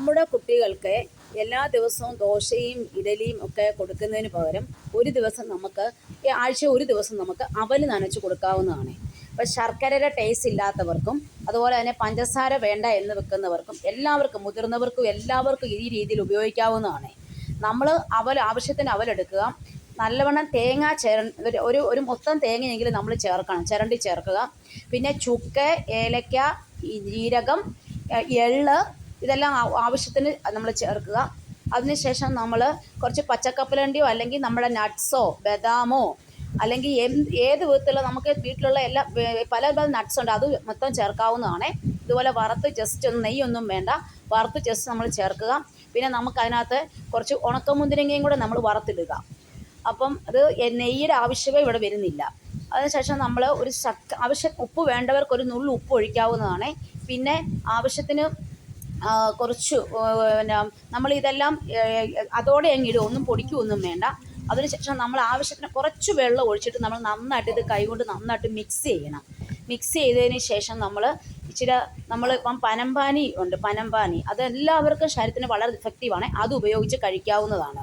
നമ്മുടെ കുട്ടികൾക്ക് എല്ലാ ദിവസവും ദോശയും ഇഡലിയും ഒക്കെ കൊടുക്കുന്നതിന് പകരം ഒരു ദിവസം നമുക്ക് ആഴ്ച ഒരു ദിവസം നമുക്ക് അവൽ നനച്ച് കൊടുക്കാവുന്നതാണ്. ഇപ്പം ശർക്കരയുടെ ടേസ്റ്റ് ഇല്ലാത്തവർക്കും അതുപോലെ തന്നെ പഞ്ചസാര വേണ്ട എന്ന് വെക്കുന്നവർക്കും എല്ലാവർക്കും മുതിർന്നവർക്കും എല്ലാവർക്കും ഈ രീതിയിൽ ഉപയോഗിക്കാവുന്നതാണ്. നമ്മൾ അവൽ ആവശ്യത്തിന് അവലെടുക്കുക നല്ലവണ്ണം തേങ്ങ ചേര ഒരു- ഒരു മൊത്തം തേങ്ങയെങ്കിലും നമ്മൾ ചേർക്കണം ചിരണ്ടി ചേർക്കുക. പിന്നെ ചുക്ക് ഏലക്ക ജീരകം എള്ള് ഇതെല്ലാം ആവശ്യത്തിന് നമ്മൾ ചേർക്കുക. അതിനുശേഷം നമ്മൾ കുറച്ച് പച്ചക്കപ്പലണ്ടിയോ അല്ലെങ്കിൽ നമ്മുടെ നട്ട്സോ ബദാമോ അല്ലെങ്കിൽ ഏത് വിധത്തിലുള്ള നമുക്ക് വീട്ടിലുള്ള എല്ലാ പല പല നട്ട്സ് ഉണ്ട്. അത് മൊത്തം ചേർക്കാവുന്നതാണ്. ഇതുപോലെ വറുത്ത് ജസ്റ്റ് ഒന്ന് നെയ്യൊന്നും വേണ്ട. വറുത്ത് ജസ്റ്റ് നമ്മൾ ചേർക്കുക. പിന്നെ നമുക്ക് അതിനകത്ത് കുറച്ച് ഉണക്കമുന്തിരിങ്ങയും കൂടെ നമ്മൾ വറുത്തിടുക. അപ്പം അത് നെയ്യുടെ ആവശ്യമേ ഇവിടെ വരുന്നില്ല. അതിനുശേഷം നമ്മൾ ഒരു ശക്ക ആവശ്യം ഉപ്പ് വേണ്ടവർക്ക് ഒരു നുള്ളു ഉപ്പ് ഒഴിക്കാവുന്നതാണ്. പിന്നെ ആവശ്യത്തിന് കുറച്ച് പിന്നെ നമ്മൾ ഇതെല്ലാം അതോടെ അങ്ങ് ഒന്നും പൊടിക്കുകയൊന്നും വേണ്ട. അതിനുശേഷം നമ്മൾ ആവശ്യത്തിന് കുറച്ച് വെള്ളം ഒഴിച്ചിട്ട് നമ്മൾ നന്നായിട്ട് ഇത് കൈകൊണ്ട് നന്നായിട്ട് മിക്സ് ചെയ്യണം. മിക്സ് ചെയ്തതിന് ശേഷം നമ്മൾ ഇച്ചിരി നമ്മൾ ഇപ്പം പനമ്പാനി ഉണ്ട് പനമ്പാനി. അത് എല്ലാവർക്കും ശരീരത്തിന് വളരെ ഇഫക്റ്റീവാണ് അത് ഉപയോഗിച്ച് കഴിക്കാവുന്നതാണ്.